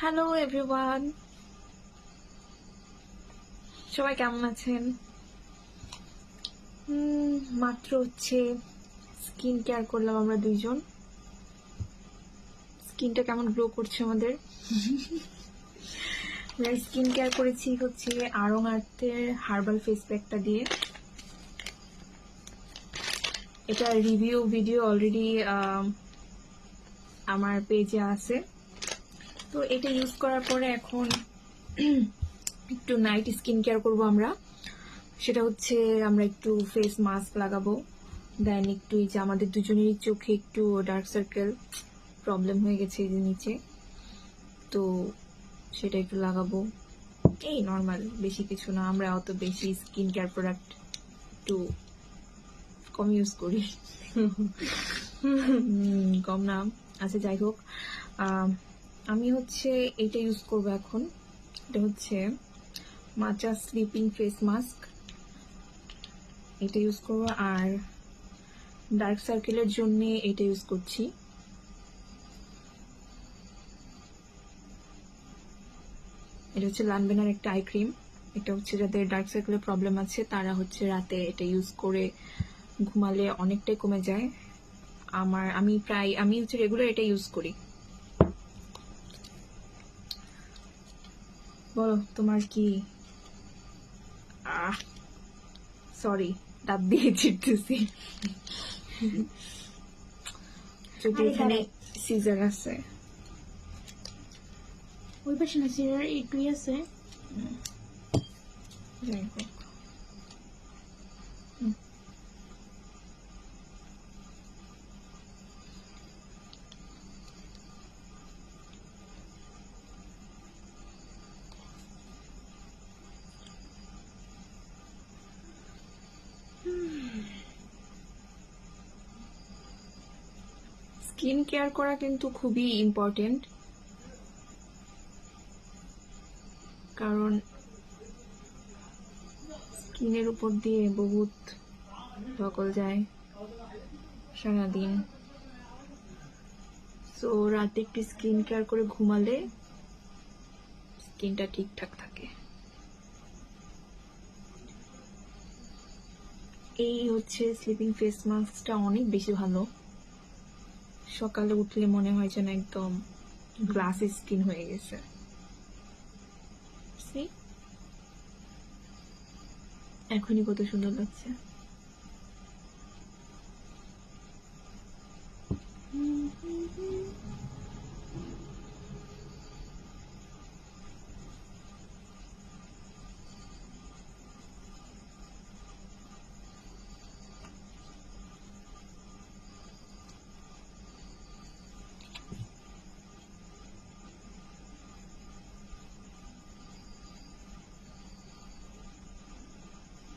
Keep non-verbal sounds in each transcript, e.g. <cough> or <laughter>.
Hello everyone সবাই কেমন আছেন? মাত্র হচ্ছে স্কিন কেয়ার করলাম আমরা দুইজন। স্কিনটা কেমন গ্লো করছে আমাদের? <laughs> স্কিন কেয়ার করেছি হচ্ছে আরং আর্থের হার্বাল ফেস প্যাকটা দিয়ে। এটা রিভিউ ভিডিও অলরেডি আমার পেজে আছে। তো এটা ইউজ করার পরে এখন একটু নাইট স্কিন কেয়ার করব আমরা। সেটা হচ্ছে আমরা একটু ফেস মাস্ক লাগাবো। দেন একটু এই যে আমাদের দুজনেরই চোখে একটু ডার্ক সার্কেল প্রবলেম হয়ে গেছে এই যে নিচে। তো সেটা একটু লাগাবো। এই নর্মাল বেশি কিছু না। আমরা অত বেশি স্কিন কেয়ার প্রোডাক্ট একটু কম ইউজ করি। <laughs> কম না। আচ্ছা যাই হোক আম, হচ্ছে এটা ইউজ করব এখন। এটা হচ্ছে মাচা স্লিপিং ফেস মাস্ক এটা ইউজ করব। আর ডার্ক সার্কেলের জন্য এটা ইউজ করছি। এটা হচ্ছে লানবেনার একটা আই ক্রিম এটা হচ্ছে যাদের ডার্ক সার্কেলের প্রবলেম আছে তারা হচ্ছে রাতে এটা ইউজ করে ঘুমালে অনেকটাই কমে যায়। আমার আমি প্রায় আমি হচ্ছে রেগুলার এটা ইউজ করি। বলো তোমার কি? আহ সরি দাঁত দিয়ে চিটতেছি যদি এখানে সিজার আছে। ওই পাশে না সিজার একটুই আছে। যাই হোক। স্কিন কেয়ার করা কিন্তু খুবই ইম্পর্টেন্ট কারণ স্কিনের উপর দিয়ে বহুত ধকল যায় সারাদিন। সো রাতে একটু স্কিন কেয়ার করে ঘুমালে স্কিনটা ঠিকঠাক থাকে। এই হচ্ছে স্লিপিং ফেস মাস্কটা অনেক বেশি ভালো। সকালে উঠলে মনে হয় যেন একদম গ্লাস স্কিন হয়ে গেছে? এখনই কত সুন্দর লাগছে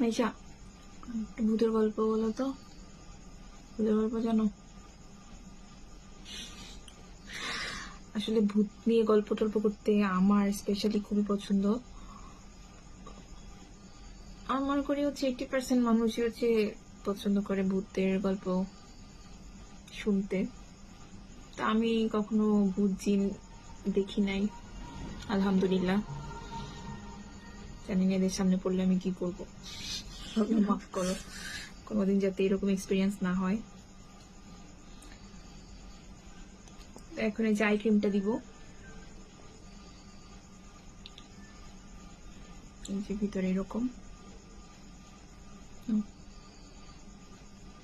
মেশা ভূতের গল্প বলো তো। ভূতের গল্প জানো? আসলে ভূত নিয়ে গল্প টল্প করতে আমার স্পেশালি খুবই পছন্দ। আমার মনে করি হচ্ছে এইটি পার্সেন্ট মানুষই হচ্ছে পছন্দ করে ভূতের গল্প শুনতে। তা আমি কখনো ভূত জিন দেখি নাই। আলহামদুলিল্লাহ। জানি না এদের সামনে পড়লে আমি কি করব? মাফ করো। কোনোদিন যাতে এরকম এক্সপিরিয়েন্স না হয়। এখন এই যে আই ক্রিমটা দিব। এই যে ভিতরে এরকম।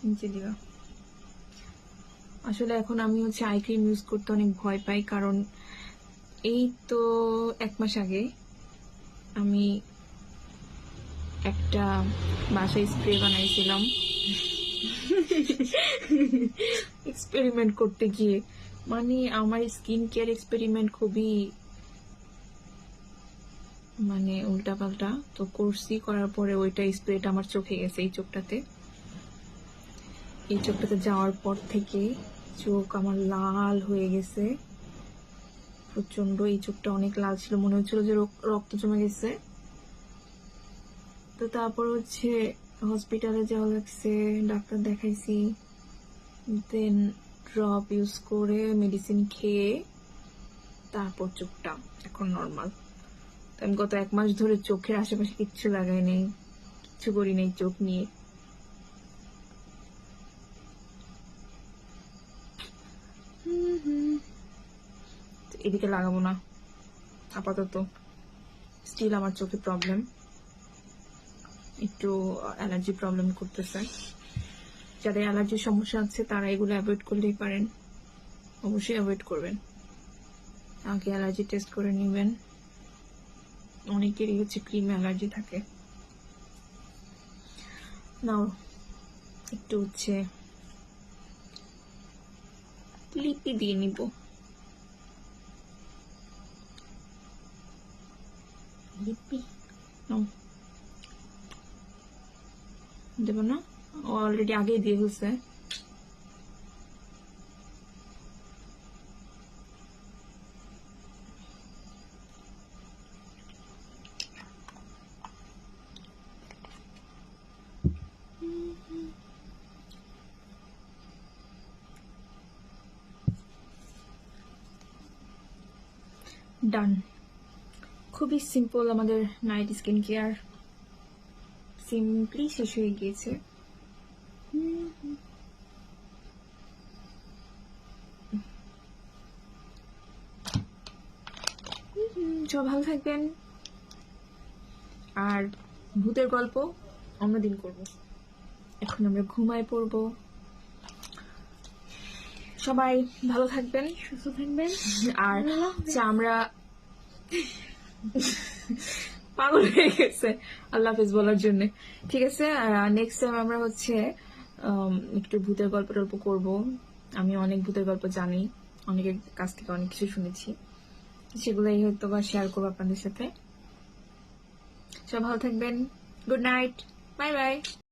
নিচে দিবা। আসলে এখন আমি হচ্ছে আই ক্রিম ইউজ করতে অনেক ভয় পাই, কারণ এই তো এক মাস আগে আমি একটা বাসায় স্প্রে বানাইছিলাম। এক্সপেরিমেন্ট করতে গিয়ে। মানে আমার স্কিন কেয়ার এক্সপেরিমেন্ট খুবই মানে উল্টাপাল্টা। তো করছি, করার পরে ওইটা স্প্রেটা আমার চোখে গেছে এই চোখটাতে। এই চোখটাতে যাওয়ার পর থেকে চোখ আমার লাল হয়ে গেছে। প্রচণ্ড এই চোখটা অনেক লাল ছিল। মনে হচ্ছিল যে রক্ত জমে গেছে। তো তারপর হচ্ছে হসপিটালে যাওয়া লাগছে ডাক্তার দেখাইছি। দেন ড্রপ ইউজ করে মেডিসিন খেয়ে তারপর চোখটা এখন নর্মাল আমি গত এক মাস ধরে চোখের আশেপাশে কিচ্ছু লাগাই নেই, কিচ্ছু করি নেই চোখ নিয়ে। এদিকে লাগাবো না, আপাতত। স্টিল আমার চোখে প্রবলেম একটু অ্যালার্জি প্রবলেম করতেছে। যাদের অ্যালার্জির সমস্যা আছে, তারা এগুলো অ্যাভয়েড করলেই পারেন। অবশ্যই অ্যাভয়েড করবেন। আগে অ্যালার্জি টেস্ট করে নেবেন। অনেকেরই হচ্ছে ক্রিম অ্যালার্জি থাকে। নাও, একটু হচ্ছে লিপি দিয়ে নিব। লিপি? নাও। দেব না। অলরেডি আগেই দিয়ে ফেলছে। ডান খুবই সিম্পল আমাদের নাইট স্কিন কেয়ার সিম্পলি শেষ হয়ে গিয়েছে। সব ভালো থাকবেন। আর ভূতের গল্প অন্যদিন করব। এখন আমরা ঘুমায় পড়ব। সবাই ভালো থাকবেন। সুস্থ থাকবেন। আর। চামড়া পাগল হয়ে গেছে আল্লাহ হাফিজ বলার জন্য। ঠিক আছে আর নেক্সট টাইম আমরা হচ্ছে একটু ভূতের গল্প টল্প করব। আমি অনেক ভূতের গল্প জানি, অনেকের কাছ থেকে অনেক কিছু শুনেছি। সেগুলো এই হয়তো বা শেয়ার করব আপনাদের সাথে। সব ভালো থাকবেন। Good night bye bye